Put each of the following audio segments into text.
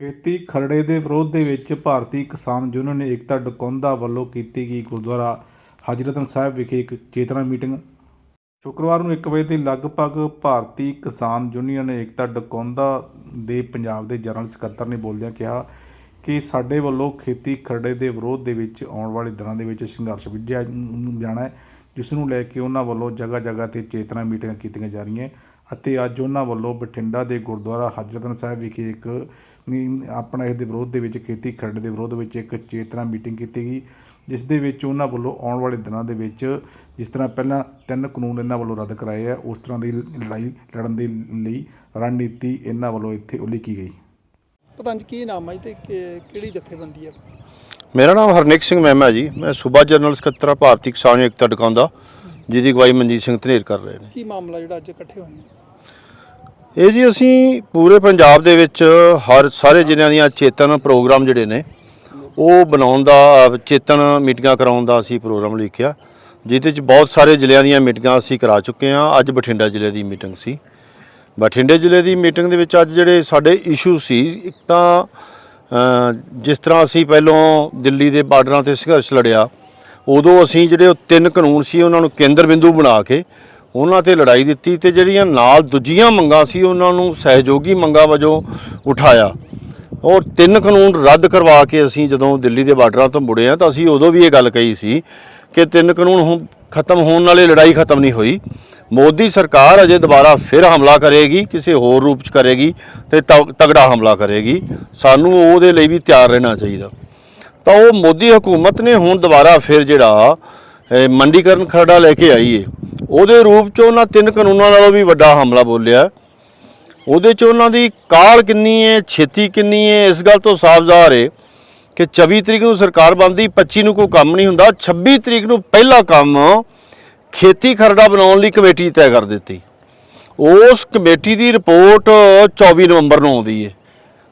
ਖੇਤੀ ਖਰੜੇ ਦੇ ਵਿਰੋਧ ਦੇ ਵਿੱਚ ਭਾਰਤੀ ਕਿਸਾਨ ਯੂਨੀਅਨ ਏਕਤਾ ਡਕੌਂਦਾ ਵੱਲੋਂ ਕੀਤੀ ਗਈ ਗੁਰਦੁਆਰਾ ਹਜ਼ਰਤਨ ਸਾਹਿਬ ਵਿਖੇ ਇੱਕ ਚੇਤਨਾ ਮੀਟਿੰਗ। ਸ਼ੁੱਕਰਵਾਰ ਨੂੰ 1 ਵਜੇ ਦੇ ਲਗਭਗ ਭਾਰਤੀ ਕਿਸਾਨ ਯੂਨੀਅਨ ਏਕਤਾ ਡਕੌਂਦਾ ਦੇ ਪੰਜਾਬ ਦੇ ਜਨਰਲ ਸਕੱਤਰ ਨੇ ਬੋਲਦਿਆਂ ਕਿਹਾ ਕਿ ਸਾਡੇ ਵੱਲੋਂ ਖੇਤੀ ਖਰੜੇ ਦੇ ਵਿਰੋਧ ਦੇ ਵਿੱਚ ਆਉਣ ਵਾਲੇ ਦਿਨਾਂ ਦੇ ਵਿੱਚ ਸੰਘਰਸ਼ ਵਿੱਢਿਆ ਜਾਣਾ ਹੈ, ਜਿਸ ਨੂੰ ਲੈ ਕੇ ਉਹਨਾਂ ਵੱਲੋਂ ਜਗ੍ਹਾ ਜਗ੍ਹਾ ਤੇ ਚੇਤਨਾ ਮੀਟਿੰਗਾਂ ਕੀਤੀਆਂ ਜਾ ਰਹੀਆਂ। ਅਤੇ ਅੱਜ ਉਹਨਾਂ ਵੱਲੋਂ ਬਠਿੰਡਾ ਦੇ ਗੁਰਦੁਆਰਾ ਹਜ਼ਰਤਨ ਸਾਹਿਬ ਵਿਖੇ ਇੱਕ ਆਪਣਾ ਇਸ ਦੇ ਵਿਰੋਧ ਦੇ ਵਿੱਚ ਖੇਤੀ ਖਰੜ ਦੇ ਵਿਰੋਧ ਵਿੱਚ ਇੱਕ ਚੇਤਨਾ ਮੀਟਿੰਗ ਕੀਤੀ ਗਈ ਜਿਸ ਦੇ ਵਿੱਚ ਉਹਨਾਂ ਵੱਲੋਂ ਆਉਣ ਵਾਲੇ ਦਿਨਾਂ ਦੇ ਵਿੱਚ ਜਿਸ ਤਰ੍ਹਾਂ ਪਹਿਲਾਂ ਤਿੰਨ ਕਾਨੂੰਨ ਇਹਨਾਂ ਵੱਲੋਂ ਰੱਦ ਕਰਾਏ ਆ ਉਸ ਤਰ੍ਹਾਂ ਦੀ ਲੜਾਈ ਲੜਨ ਦੇ ਲਈ ਰਣਨੀਤੀ ਇਹਨਾਂ ਵੱਲੋਂ ਇੱਥੇ ਉਲੀਕੀ ਗਈ। ਪਤਾ ਨਹੀਂ ਕੀ ਨਾਮ ਹੈ ਜੀ ਤੇ ਕਿਹੜੀ ਜਥੇਬੰਦੀ ਹੈ ਮੇਰਾ ਨਾਮ ਹਰਨੇਕ ਸਿੰਘ ਮਹਿਮਾ ਜੀ ਮੈਂ ਸੂਬਾ ਜਨਰਲ ਸਕੱਤਰ ਭਾਰਤੀ ਕਿਸਾਨ ਏਕਤਾ ਡਕਾਉਂਦਾ ਜਿਹਦੀ ਅਗਵਾਈ ਮਨਜੀਤ ਸਿੰਘ ਧਨੇਰ ਕਰ ਰਹੇ ਨੇ। ਕੀ ਮਾਮਲਾ ਜਿਹੜਾ ਅੱਜ ਇਕੱਠੇ ਹੋਏ ਨੇ? ਇਹ ਜੀ ਅਸੀਂ ਪੂਰੇ ਪੰਜਾਬ ਦੇ ਵਿੱਚ ਹਰ ਸਾਰੇ ਜ਼ਿਲ੍ਹਿਆਂ ਦੀਆਂ ਚੇਤਨ ਪ੍ਰੋਗਰਾਮ ਜਿਹੜੇ ਨੇ, ਉਹ ਬਣਾਉਣ ਦਾ, ਚੇਤਨ ਮੀਟਿੰਗਾਂ ਕਰਾਉਣ ਦਾ ਅਸੀਂ ਪ੍ਰੋਗਰਾਮ ਲਿਖਿਆ। ਜਿਹਦੇ ਵਿੱਚ ਬਹੁਤ ਸਾਰੇ ਜ਼ਿਲ੍ਹਿਆਂ ਦੀਆਂ ਮੀਟਿੰਗਾਂ ਅਸੀਂ ਕਰਾ ਚੁੱਕੇ ਹਾਂ। ਅੱਜ ਬਠਿੰਡਾ ਜ਼ਿਲ੍ਹੇ ਦੀ ਮੀਟਿੰਗ ਸੀ। ਬਠਿੰਡੇ ਜ਼ਿਲ੍ਹੇ ਦੀ ਮੀਟਿੰਗ ਦੇ ਵਿੱਚ ਅੱਜ ਜਿਹੜੇ ਸਾਡੇ ਇਸ਼ੂ ਸੀ, ਇੱਕ ਤਾਂ ਜਿਸ ਤਰ੍ਹਾਂ ਅਸੀਂ ਪਹਿਲੋਂ ਦਿੱਲੀ ਦੇ ਬਾਰਡਰਾਂ ਤੇ ਸੰਘਰਸ਼ ਲੜਿਆ, ਉਦੋਂ ਅਸੀਂ ਜਿਹੜੇ ਉਹ ਤਿੰਨ ਕਾਨੂੰਨ ਸੀ, ਉਹਨਾਂ ਨੂੰ ਕੇਂਦਰ ਬਿੰਦੂ ਬਣਾ ਕੇ ਉਹਨਾਂ ਤੇ ਲੜਾਈ ਦਿੱਤੀ ਤੇ ਜਿਹੜੀਆਂ ਨਾਲ ਦੂਜੀਆਂ ਮੰਗਾਂ ਸੀ ਉਹਨਾਂ ਨੂੰ ਸਹਿਯੋਗੀ ਮੰਗਾਂ ਵਜੋਂ ਉਠਾਇਆ। ਔਰ ਤਿੰਨ ਕਾਨੂੰਨ ਰੱਦ ਕਰਵਾ ਕੇ ਅਸੀਂ ਜਦੋਂ ਦਿੱਲੀ ਦੇ ਬਾਰਡਰਾਂ ਤੋਂ ਮੁੜੇ ਆ ਤਾਂ ਅਸੀਂ ਉਦੋਂ ਵੀ ਇਹ ਗੱਲ ਕਹੀ ਸੀ ਕਿ ਤਿੰਨ ਕਾਨੂੰਨ ਹੁਣ ਖਤਮ ਹੋਣ ਨਾਲੇ ਲੜਾਈ ਖਤਮ ਨਹੀਂ ਹੋਈ। ਮੋਦੀ ਸਰਕਾਰ ਅਜੇ ਦੁਬਾਰਾ ਫਿਰ ਹਮਲਾ ਕਰੇਗੀ, ਕਿਸੇ ਹੋਰ ਰੂਪ ਚ ਕਰੇਗੀ ਤੇ ਤਗੜਾ ਹਮਲਾ ਕਰੇਗੀ। ਸਾਨੂੰ ਉਹਦੇ ਲਈ ਵੀ ਤਿਆਰ ਰਹਿਣਾ ਚਾਹੀਦਾ। ਤਾਂ ਉਹ ਮੋਦੀ ਹਕੂਮਤ ਨੇ ਹੁਣ ਦੁਬਾਰਾ ਫਿਰ ਜਿਹੜਾ ਮੰਡੀਕਰਨ ਖਰੜਾ ਲੈ ਕੇ ਆਈ ਏ। ਉਹਦੇ ਰੂਪ ਚ ਉਹਨਾਂ ਤਿੰਨ ਕਾਨੂੰਨਾਂ ਨਾਲੋਂ ਵੀ ਵੱਡਾ ਹਮਲਾ ਬੋਲਿਆ। ਉਹਦੇ ਚ ਉਹਨਾਂ ਦੀ ਕਾਲ ਕਿੰਨੀ ਹੈ ਛੇਤੀ ਕਿੰਨੀ ਹੈ ਇਸ ਗੱਲ ਤੋਂ ਸਾਫ਼ ਜ਼ਾਹਰ ਏ ਕਿ 24 ਤਰੀਕ ਨੂੰ ਸਰਕਾਰ ਬਣਦੀ 25 ਨੂੰ ਕੋਈ ਕੰਮ ਨਹੀਂ ਹੁੰਦਾ। 26 ਤਰੀਕ ਨੂੰ ਪਹਿਲਾ ਕੰਮ ਖੇਤੀ ਖਰੜਾ ਬਣਾਉਣ ਲਈ ਕਮੇਟੀ ਤੈਅ ਕਰ ਦਿੱਤੀ। ਉਸ ਕਮੇਟੀ ਦੀ ਰਿਪੋਰਟ 24 ਨਵੰਬਰ ਨੂੰ ਆਉਂਦੀ ਹੈ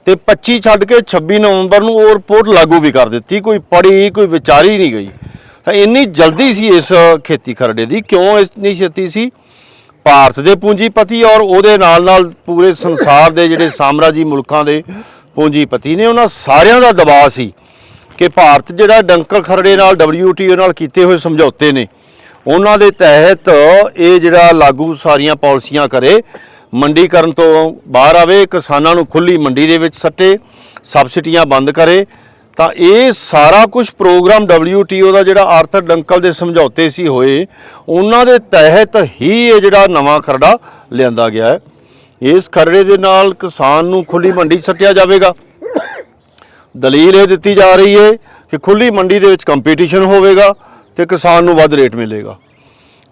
ਤੇ 25 ਛੱਡ ਕੇ 26 ਨਵੰਬਰ ਨੂੰ ਉਹ ਰਿਪੋਰਟ ਲਾਗੂ ਵੀ ਕਰ ਦਿੱਤੀ। ਕੋਈ ਪੜ੍ਹੀ, ਕੋਈ ਵਿਚਾਰੀ ਨਹੀਂ ਗਈ। ਇੰਨੀ ਜਲਦੀ ਸੀ ਇਸ ਖੇਤੀ ਖਰੜੇ ਦੀ, ਕਿਉਂ ਇੰਨੀ ਛੇਤੀ ਸੀ? ਭਾਰਤ ਦੇ ਪੂੰਜੀਪਤੀ ਔਰ ਉਹਦੇ ਨਾਲ ਨਾਲ ਪੂਰੇ ਸੰਸਾਰ ਦੇ ਜਿਹੜੇ ਸਾਮਰਾਜੀ ਮੁਲਕਾਂ ਦੇ ਪੂੰਜੀਪਤੀ ਨੇ, ਉਹਨਾਂ ਸਾਰਿਆਂ ਦਾ ਦਬਾਅ ਸੀ ਕਿ ਭਾਰਤ ਜਿਹੜਾ ਡੰਕਰ ਖਰੜੇ ਨਾਲ WTO ਨਾਲ ਕੀਤੇ ਹੋਏ ਸਮਝੌਤੇ ਨੇ, ਉਹਨਾਂ ਦੇ ਤਹਿਤ ਇਹ ਜਿਹੜਾ ਲਾਗੂ ਸਾਰੀਆਂ ਪਾਲਿਸੀਆਂ ਕਰੇ, ਮੰਡੀਕਰਨ ਤੋਂ ਬਾਹਰ ਆਵੇ, ਕਿਸਾਨਾਂ ਨੂੰ ਖੁੱਲੀ ਮੰਡੀ ਦੇ ਵਿੱਚ ਸੱਟੇ, ਸਬਸਿਡੀਆਂ ਬੰਦ ਕਰੇ ਤਾਂ ਇਹ ਸਾਰਾ ਕੁਝ ਪ੍ਰੋਗਰਾਮ WTO ਦਾ ਜਿਹੜਾ ਆਰਥਰ ਡੰਕਲ ਦੇ ਸਮਝੌਤੇ ਸੀ ਹੋਏ, ਉਹਨਾਂ ਦੇ ਤਹਿਤ ਹੀ ਇਹ ਜਿਹੜਾ ਨਵਾਂ ਖਰੜਾ ਲਿਆਂਦਾ ਗਿਆ ਹੈ। ਇਸ ਖਰੜੇ ਦੇ ਨਾਲ ਕਿਸਾਨ ਨੂੰ ਖੁੱਲੀ ਮੰਡੀ 'ਚ ਸੱਟਿਆ ਜਾਵੇਗਾ। ਦਲੀਲ ਇਹ ਦਿੱਤੀ ਜਾ ਰਹੀ ਹੈ ਕਿ ਖੁੱਲੀ ਮੰਡੀ ਦੇ ਵਿੱਚ ਕੰਪੀਟੀਸ਼ਨ ਹੋਵੇਗਾ ਤੇ ਕਿਸਾਨ ਨੂੰ ਵੱਧ ਰੇਟ ਮਿਲੇਗਾ।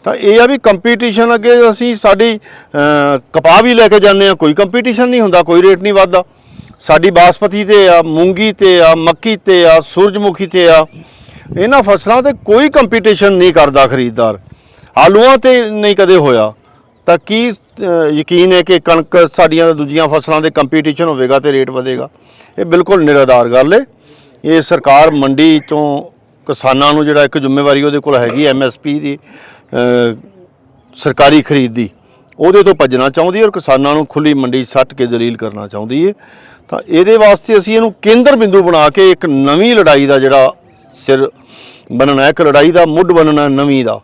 ਤਾਂ ਇਹ ਆ ਵੀ ਕੰਪੀਟੀਸ਼ਨ ਅੱਗੇ ਅਸੀਂ ਸਾਡੀ ਕਪਾਹ ਵੀ ਲੈ ਕੇ ਜਾਂਦੇ ਆ ਕੋਈ ਕੰਪੀਟੀਸ਼ਨ ਨਹੀਂ ਹੁੰਦਾ, ਕੋਈ ਰੇਟ ਨਹੀਂ ਵੱਧਦਾ। ਸਾਡੀ ਬਾਸਪਤੀ ਤੇ ਆ, ਮੂੰਗੀ ਤੇ ਆ, ਮੱਕੀ ਤੇ ਆ, ਸੂਰਜਮੁਖੀ ਤੇ ਆ, ਇਹਨਾਂ ਫਸਲਾਂ ਤੇ ਕੋਈ ਕੰਪੀਟੀਸ਼ਨ ਨਹੀਂ ਕਰਦਾ ਖਰੀਦਦਾਰ। ਆਲੂਆਂ ਤੇ ਨਹੀਂ ਕਦੇ ਹੋਇਆ। ਤਾਂ ਕੀ ਯਕੀਨ ਹੈ ਕਿ ਕਣਕ ਸਾਡੀਆਂ ਦੂਜੀਆਂ ਫਸਲਾਂ ਦੇ ਕੰਪੀਟੀਸ਼ਨ ਹੋਵੇਗਾ ਤੇ ਰੇਟ ਵਧੇਗਾ? ਇਹ ਬਿਲਕੁਲ ਨਿਰਾਧਾਰ ਗੱਲ ਹੈ। ਇਹ ਸਰਕਾਰ ਮੰਡੀ ਤੋਂ ਕਿਸਾਨਾਂ ਨੂੰ ਜਿਹੜਾ ਇੱਕ ਜ਼ਿੰਮੇਵਾਰੀ ਉਹਦੇ ਕੋਲ ਹੈਗੀ ਐਮਐਸਪੀ ਦੀ ਸਰਕਾਰੀ ਖਰੀਦ ਦੀ, ਉਹਦੇ ਤੋਂ ਭੱਜਣਾ ਚਾਹੁੰਦੀ ਹੈ ਔਰ ਕਿਸਾਨਾਂ ਨੂੰ ਖੁੱਲੀ ਮੰਡੀ 'ਚ ਸੱਟ ਕੇ ਜਲੀਲ ਕਰਨਾ ਚਾਹੁੰਦੀ ਹੈ। ਤਾਂ ਇਹਦੇ ਵਾਸਤੇ ਅਸੀਂ ਇਹਨੂੰ ਕੇਂਦਰ ਬਿੰਦੂ ਬਣਾ ਕੇ ਇੱਕ ਨਵੀਂ ਲੜਾਈ ਦਾ ਜਿਹੜਾ ਸਿਰ ਬਣਨਾ ਇੱਕ ਲੜਾਈ ਦਾ ਮੁੱਢ ਬਣਨਾ ਨਵੀਂ ਦਾ,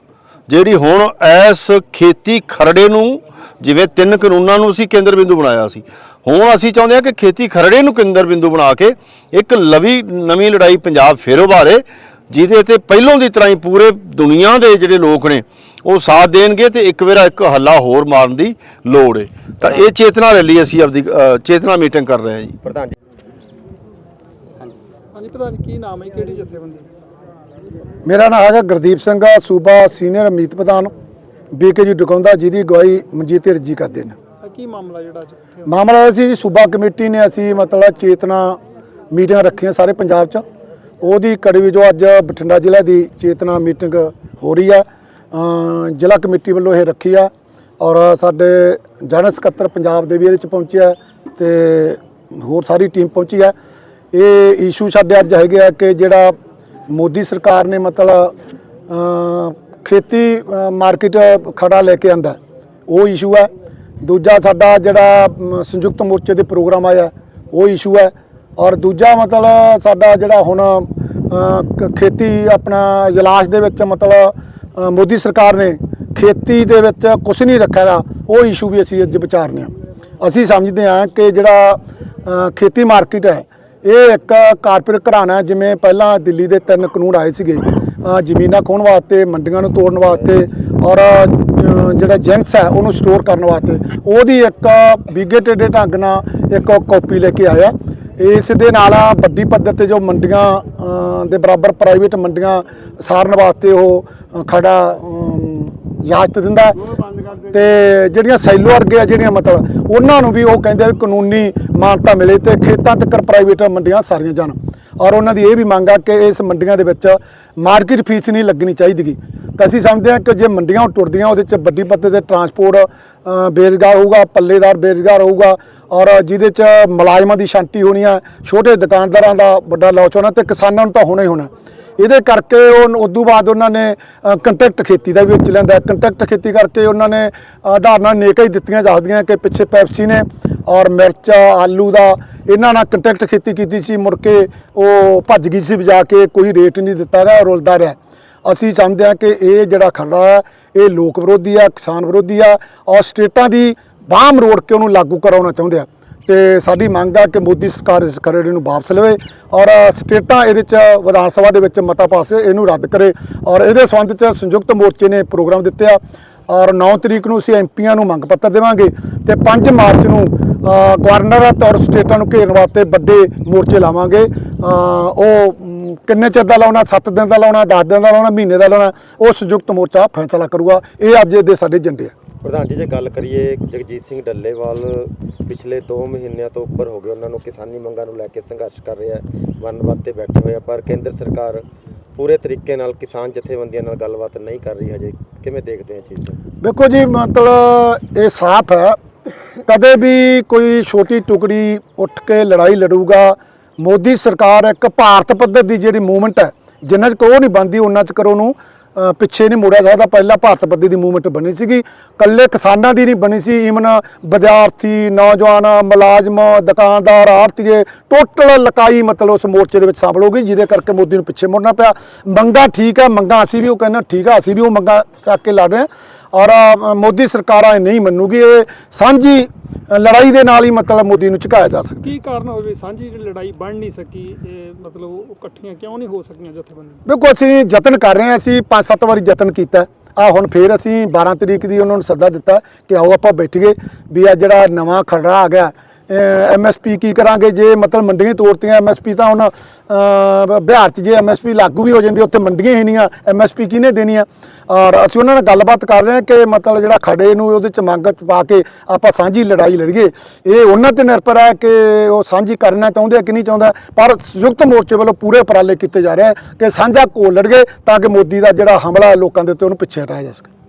ਜਿਹੜੀ ਹੁਣ ਇਸ ਖੇਤੀ ਖਰੜੇ ਨੂੰ, ਜਿਵੇਂ ਤਿੰਨ ਕਾਨੂੰਨਾਂ ਨੂੰ ਅਸੀਂ ਕੇਂਦਰ ਬਿੰਦੂ ਬਣਾਇਆ ਸੀ। ਹੁਣ ਅਸੀਂ ਚਾਹੁੰਦੇ ਹਾਂ ਕਿ ਖੇਤੀ ਖਰੜੇ ਨੂੰ ਕੇਂਦਰ ਬਿੰਦੂ ਬਣਾ ਕੇ ਇੱਕ ਲਵੀ, ਨਵੀਂ ਲੜਾਈ ਪੰਜਾਬ ਫੇਰ ਉਭਾਰੇ ਜਿਹਦੇ ਤੇ ਪਹਿਲੋਂ ਦੀ ਤਰ੍ਹਾਂ ਹੀ ਪੂਰੇ ਦੁਨੀਆ ਦੇ ਜਿਹੜੇ ਲੋਕ ਨੇ ਉਹ ਸਾਥ ਦੇਣਗੇ ਤੇ ਇੱਕ ਵਾਰ ਇੱਕ ਹੱਲਾ ਹੋਰ ਮਾਰਨ ਦੀ ਲੋੜ ਹੈ ਤਾਂ ਇਹ ਚੇਤਨਾ ਰੈਲੀ ਅਸੀਂ ਆਪਦੀ ਚੇਤਨਾ ਮੀਟਿੰਗ ਕਰ ਰਹੇ ਹਾਂ ਜੀ। ਪ੍ਰਧਾਨ ਜੀ। ਹਾਂਜੀ ਨਹੀਂ ਕੀ ਨਾਮ ਹੈ? ਕਿਹੜੀ ਜਥੇਬੰਦੀ ਹੈ? ਮੇਰਾ ਨਾਮ ਹੈਗਾ ਗੁਰਦੀਪ ਸਿੰਘ ਆ ਸੂਬਾ ਸੀਨੀਅਰ ਅਮੀਤ ਪ੍ਰਧਾਨ ਬੀਕੇ ਜੀ ਡਕਾਉਂਦਾ ਜਿਹਦੀ ਅਗਵਾਈ ਮਨਜੀਤ ਧੀਰ ਜੀ ਕਰਦੇ ਨੇ। ਕੀ ਮਾਮਲਾ ਜਿਹੜਾ ਅੱਜ ਮਾਮਲਾ ਇਹ ਸੀ ਜੀ ਸੂਬਾ ਕਮੇਟੀ ਨੇ ਅਸੀਂ ਮਤਲਬ ਚੇਤਨਾ ਮੀਟਿੰਗਾਂ ਰੱਖੀਆਂ ਸਾਰੇ ਪੰਜਾਬ 'ਚ। ਉਹਦੀ ਕੜੀ ਵਿੱਚ ਜੋ ਅੱਜ ਬਠਿੰਡਾ ਜ਼ਿਲ੍ਹਾ ਦੀ ਚੇਤਨਾ ਮੀਟਿੰਗ ਹੋ ਰਹੀ ਆ। ਜ਼ਿਲ੍ਹਾ ਕਮੇਟੀ ਵੱਲੋਂ ਇਹ ਰੱਖੀ ਆ ਔਰ ਸਾਡੇ ਜਨਰਲ ਸਕੱਤਰ ਪੰਜਾਬ ਦੇ ਵੀ ਇਹਦੇ 'ਚ ਪਹੁੰਚਿਆ ਤੇ ਹੋਰ ਸਾਰੀ ਟੀਮ ਪਹੁੰਚੀ ਆ। ਇਹ ਇਸ਼ੂ ਸਾਡੇ ਅੱਜ ਹੈਗੇ ਆ ਕਿ ਜਿਹੜਾ ਮੋਦੀ ਸਰਕਾਰ ਨੇ ਮਤਲਬ ਖੇਤੀ ਮਾਰਕੀਟ ਖੜਾ ਲੈ ਕੇ ਆਂਦਾ, ਉਹ ਇਸ਼ੂ ਹੈ ਦੂਜਾ ਸਾਡਾ ਜਿਹੜਾ ਸੰਯੁਕਤ ਮੋਰਚੇ ਦੇ ਪ੍ਰੋਗਰਾਮ ਆਇਆ, ਉਹ ਇਸ਼ੂ ਹੈ ਔਰ ਦੂਜਾ ਮਤਲਬ ਸਾਡਾ ਜਿਹੜਾ ਹੁਣ ਖੇਤੀ ਆਪਣਾ ਇਜਲਾਸ ਦੇ ਵਿੱਚ ਮਤਲਬ ਮੋਦੀ ਸਰਕਾਰ ਨੇ ਖੇਤੀ ਦੇ ਵਿੱਚ ਕੁਝ ਨਹੀਂ ਰੱਖਿਆ ਗਾ ਉਹ ਇਸ਼ੂ ਵੀ ਅਸੀਂ ਅੱਜ ਵਿਚਾਰਨੇ ਆ ਅਸੀਂ ਸਮਝਦੇ ਹਾਂ ਕਿ ਜਿਹੜਾ ਖੇਤੀ ਮਾਰਕੀਟ ਹੈ, ਇਹ ਇੱਕ ਕਾਰਪੋਰੇਟ ਘਰਾਣਾ ਜਿਵੇਂ ਪਹਿਲਾਂ ਦਿੱਲੀ ਦੇ ਤਿੰਨ ਕਾਨੂੰਨ ਆਏ ਸੀਗੇ। ਜ਼ਮੀਨਾਂ ਖੋਹਣ ਵਾਸਤੇ, ਮੰਡੀਆਂ ਨੂੰ ਤੋੜਨ ਵਾਸਤੇ ਔਰ ਜਿਹੜਾ ਜੈਂਟਸ ਹੈ, ਉਹਨੂੰ ਸਟੋਰ ਕਰਨ ਵਾਸਤੇ, ਉਹਦੀ ਇੱਕ ਵਿਗੇ ਟੇਡੇ ਢੰਗ ਨਾਲ ਇੱਕ ਕਾਪੀ ਲੈ ਕੇ ਆਇਆ। ਇਸ ਦੇ ਨਾਲ ਵੱਡੀ ਪੱਧਰ ਤੇ ਜੋ ਮੰਡੀਆਂ ਦੇ ਬਰਾਬਰ ਪ੍ਰਾਈਵੇਟ ਮੰਡੀਆਂ ਸਾਰਨ ਵਾਸਤੇ ਉਹ ਅ, ਖੜਾ ਇਜਾਜ਼ਤ ਦਿੰਦਾ ਹੈ। ਤੇ ਜਿਹੜੀਆਂ ਸੈਲੋ ਵਰਗੇ ਆ ਜਿਹੜੀਆਂ ਮਤਲਬ ਉਹਨਾਂ ਨੂੰ ਵੀ ਉਹ ਕਹਿੰਦੇ ਕਾਨੂੰਨੀ ਮਾਨਤਾ ਮਿਲੇ ਤੇ ਖੇਤਾਂ ਤੱਕ ਪ੍ਰਾਈਵੇਟ ਮੰਡੀਆਂ ਸਾਰੀਆਂ ਜਾਣ ਔਰ ਉਹਨਾਂ ਦੀ ਇਹ ਵੀ ਮੰਗ ਆ ਕਿ ਇਸ ਮੰਡੀਆਂ ਦੇ ਵਿੱਚ ਮਾਰਕੀਟ ਫੀਸ ਨਹੀਂ ਲੱਗਣੀ ਚਾਹੀਦੀਗੀ ਤਾਂ ਅਸੀਂ ਸਮਝਦੇ ਹਾਂ ਕਿ ਜੇ ਮੰਡੀਆਂ ਟੁੱਟਦੀਆਂ ਉਹਦੇ 'ਚ ਵੱਡੀ ਪੱਧਰ ਤੇ ਟਰਾਂਸਪੋਰਟ ਅ, ਬੇਰੁਜ਼ਗਾਰ ਹੋਊਗਾ ਪੱਲੇਦਾਰ ਬੇਰੁਜ਼ਗਾਰ ਹੋਊਗਾ ਔਰ ਜਿਹਦੇ 'ਚ ਮੁਲਾਜ਼ਮਾਂ ਦੀ ਸ਼ਾਂਤੀ ਹੋਣੀ ਆ ਛੋਟੇ ਦੁਕਾਨਦਾਰਾਂ ਦਾ ਵੱਡਾ ਲਾਸ ਹੋਣਾ ਤੇ ਕਿਸਾਨਾਂ ਨੂੰ ਤਾਂ ਹੋਣਾ ਹੀ ਹੋਣਾ। ਇਹਦੇ ਕਰਕੇ ਉਹ ਉਦੋਂ ਬਾਅਦ ਉਹਨਾਂ ਨੇ ਕੰਟਰੈਕਟ ਖੇਤੀ ਦਾ ਵੀ ਵਿੱਚ ਲੈਂਦਾ ਕੰਟਰੈਕਟ ਖੇਤੀ ਕਰਕੇ ਉਹਨਾਂ ਨੇ ਆਧਾਰ ਨਾਲ ਨੇਕਾਂ ਹੀ ਦਿੱਤੀਆਂ ਜਾਂਦੀਆਂ ਕਿ ਪਿੱਛੇ ਪੈਪਸੀ ਨੇ ਔਰ ਮਿਰਚ ਆਲੂ ਦਾ ਇਹਨਾਂ ਨਾਲ ਕੰਟੈਕਟ ਖੇਤੀ ਕੀਤੀ ਸੀ, ਮੁੜ ਕੇ ਉਹ ਭੱਜ ਗਈ ਸੀ ਵਜਾ ਕੇ, ਕੋਈ ਰੇਟ ਨਹੀਂ ਦਿੱਤਾ ਗਿਆ ਰੁਲਦਾ ਰਿਹਾ। ਅਸੀਂ ਚਾਹੁੰਦੇ ਹਾਂ ਕਿ ਇਹ ਜਿਹੜਾ ਖਰੜਾ ਹੈ, ਇਹ ਲੋਕ ਵਿਰੋਧੀ ਆ, ਕਿਸਾਨ ਵਿਰੋਧੀ ਆ, ਔਰ ਸਟੇਟਾਂ ਦੀ ਬਾਹਮ ਮਰੋੜ ਕੇ ਉਹਨੂੰ ਲਾਗੂ ਕਰਾਉਣਾ ਚਾਹੁੰਦੇ ਆ। ਤੇ ਸਾਡੀ ਮੰਗ ਆ ਕਿ ਮੋਦੀ ਸਰਕਾਰ ਇਸ ਖਰੜੇ ਨੂੰ ਵਾਪਸ ਲਵੇ ਔਰ ਸਟੇਟਾਂ ਇਹਦੇ ਚ ਵਿਧਾਨ ਸਭਾ ਦੇ ਵਿੱਚ ਮਤਾ ਪਾਸੇ ਇਹਨੂੰ ਰੱਦ ਕਰੇ ਔਰ ਇਹਦੇ ਸੰਬੰਧ ਚ ਸੰਯੁਕਤ ਮੋਰਚੇ ਨੇ ਪ੍ਰੋਗਰਾਮ ਦਿੱਤੇ ਆ ਔਰ 9 ਤਰੀਕ ਨੂੰ ਅਸੀਂ ਐਮਪੀਆਂ ਨੂੰ ਮੰਗ ਪੱਤਰ ਦੇਵਾਂਗੇ ਤੇ 5 ਮਾਰਚ ਨੂੰ ਗਵਰਨਰ ਤੌਰ ਸਟੇਟਾਂ ਨੂੰ ਘੇਰਨ ਵਾਸਤੇ ਵੱਡੇ ਮੋਰਚੇ ਲਾਵਾਂਗੇ। ਉਹ ਕਿੰਨੇ ਚਿਰ ਦਾ ਲਾਉਣਾ 7 ਦਿਨ ਦਾ ਲਾਉਣਾ 10 ਦਿਨ ਦਾ ਲਾਉਣਾ ਮਹੀਨੇ ਦਾ ਲਾਉਣਾ ਉਹ ਸੰਯੁਕਤ ਮੋਰਚਾ ਫੈਸਲਾ ਕਰੂਗਾ। ਇਹ ਅੱਜ ਦੇ ਸਾਡੇ ਏਜੰਡੇ ਆ। ਪ੍ਰਧਾਨ ਜੀ ਜੇ ਗੱਲ ਕਰੀਏ ਜਗਜੀਤ ਸਿੰਘ ਡੱਲੇਵਾਲ ਪਿਛਲੇ 2 ਮਹੀਨਿਆਂ ਤੋਂ ਉੱਪਰ ਹੋ ਗਏ ਉਹਨਾਂ ਨੂੰ ਕਿਸਾਨੀ ਮੰਗਾਂ ਨੂੰ ਲੈ ਕੇ ਸੰਘਰਸ਼ ਕਰ ਰਿਹਾ ਵਨਵੱਤ ਤੇ ਬੈਠੇ ਹੋਏ ਆ ਪਰ ਕੇਂਦਰ ਸਰਕਾਰ ਪੂਰੇ ਤਰੀਕੇ ਨਾਲ ਕਿਸਾਨ ਜਥੇਬੰਦੀਆਂ ਨਾਲ ਗੱਲਬਾਤ ਨਹੀਂ ਕਰ ਰਹੀ ਹਜੇ। ਕਿਵੇਂ ਦੇਖਦੇ ਇਹ ਚੀਜ਼ ਵੇਖੋ ਜੀ ਮਤਲਬ ਇਹ ਸਾਫ਼ ਹੈ ਕਦੇ ਵੀ ਕੋਈ ਛੋਟੀ ਟੁਕੜੀ ਉੱਠ ਕੇ ਲੜਾਈ ਲੜੂਗਾ, ਮੋਦੀ ਸਰਕਾਰ ਇੱਕ ਭਾਰਤ ਪੱਧਰ ਦੀ ਜਿਹੜੀ ਮੂਵਮੈਂਟ ਹੈ, ਜਿੰਨਾ ਚ ਉਹ ਨਹੀਂ ਬੰਦੀ ਉਹਨਾਂ ਚ ਕਰੋ ਨੂੰ ਪਿੱਛੇ ਨਹੀਂ ਮੁੜਿਆ ਸਕਦਾ ਪਹਿਲਾਂ ਭਾਰਤ ਪੱਧਰ ਦੀ ਮੂਵਮੈਂਟ ਬਣੀ ਸੀਗੀ ਕੱਲੇ ਕਿਸਾਨਾਂ ਦੀ ਨਹੀਂ ਬਣੀ ਸੀ। ਈਵਨ ਵਿਦਿਆਰਥੀ, ਨੌਜਵਾਨ, ਮੁਲਾਜ਼ਮ, ਦੁਕਾਨਦਾਰ, ਆੜਤੀਏ ਟੋਟਲ ਲਕਾਈ ਮਤਲਬ ਉਸ ਮੋਰਚੇ ਦੇ ਵਿੱਚ ਸ਼ਾਮਲ ਹੋ ਗਈ, ਜਿਹਦੇ ਕਰਕੇ ਮੋਦੀ ਨੂੰ ਪਿੱਛੇ ਮੁੜਨਾ ਪਿਆ। ਮੰਗਾ ਠੀਕ ਹੈ ਮੰਗਾ ਅਸੀਂ ਵੀ ਉਹ ਕਹਿੰਦੇ ਠੀਕ ਆ, ਅਸੀਂ ਵੀ ਉਹ ਮੰਗਾ ਚੱਕ ਕੇ ਲੜ ਰਹੇ ਹਾਂ। ਔਰ ਮੋਦੀ ਸਰਕਾਰਾਂ ਇਹ ਨਹੀਂ ਮੰਨੂਗੀ ਇਹ ਸਾਂਝੀ ਲੜਾਈ ਦੇ ਨਾਲ ਹੀ ਮਤਲਬ ਮੋਦੀ ਨੂੰ ਝੁਕਾਇਆ ਜਾ ਸਕਦਾ। ਕੀ ਕਾਰਨ ਹੋਵੇ ਸਾਂਝੀ ਜਿਹੜੀ ਲੜਾਈ ਬਣ ਨਹੀਂ ਸਕੀ ਇਹ ਮਤਲਬ ਉਹ ਇਕੱਠੀਆਂ ਕਿਉਂ ਨਹੀਂ ਹੋ ਸਕੀਆਂ ਜਥੇਬੰਦੀਆਂ? ਵੇਖੋ ਅਸੀਂ ਯਤਨ ਕਰ ਰਹੇ ਹਾਂ ਅਸੀਂ ਪੰਜ ਸੱਤ ਵਾਰੀ ਯਤਨ ਕੀਤਾ। ਆ ਹੁਣ ਫੇਰ ਅਸੀਂ 12 ਤਰੀਕ ਦੀ ਉਹਨਾਂ ਨੂੰ ਸੱਦਾ ਦਿੱਤਾ ਕਿ ਆਓ ਆਪਾਂ ਬੈਠੀਏ ਵੀ ਆ ਜਿਹੜਾ ਨਵਾਂ ਖਰੜਾ ਆ ਗਿਆ ਐਮਐਸਪੀ ਕੀ ਕਰਾਂਗੇ? ਜੇ ਮਤਲਬ ਮੰਡੀਆਂ ਹੀ ਤੋੜਤੀਆਂ ਐਮਐਸਪੀ ਤਾਂ ਹੁਣ ਬਿਹਾਰ 'ਚ ਜੇ ਐਮਐਸਪੀ ਲਾਗੂ ਵੀ ਹੋ ਜਾਂਦੀ, ਉੱਥੇ ਮੰਡੀਆਂ ਹੀ ਨਹੀਂ ਨਹੀਂਆਂ ਐਮਐਸਪੀ ਕਿਹਨੇ ਦੇਣੀ ਆ ਔਰ ਅਸੀਂ ਉਹਨਾਂ ਨਾਲ ਗੱਲਬਾਤ ਕਰ ਰਹੇ ਹਾਂ ਕਿ ਮਤਲਬ ਜਿਹੜਾ ਖੜੇ ਨੂੰ ਉਹਦੇ ਚ ਮੰਗ ਚ ਪਾ ਕੇ ਆਪਾਂ ਸਾਂਝੀ ਲੜਾਈ ਲੜੀਏ। ਇਹ ਉਹਨਾਂ ਤੇ ਨਿਰਭਰ ਹੈ ਕਿ ਉਹ ਸਾਂਝੀ ਕਰਨਾ ਚਾਹੁੰਦੇ ਆ ਕਿ ਨਹੀਂ ਚਾਹੁੰਦਾ। ਪਰ ਸੰਯੁਕਤ ਮੋਰਚੇ ਵੱਲੋਂ ਪੂਰੇ ਉਪਰਾਲੇ ਕੀਤੇ ਜਾ ਰਹੇ ਆ ਕਿ ਸਾਂਝਾ ਕੋਲ ਲੜਗੇ ਤਾਂ ਕਿ ਮੋਦੀ ਦਾ ਜਿਹੜਾ ਹਮਲਾ ਹੈ ਲੋਕਾਂ ਦੇ ਉੱਤੇ ਉਹਨੂੰ ਪਿੱਛੇ ਹਟਾਇਆ ਜਾ ਸਕੇ।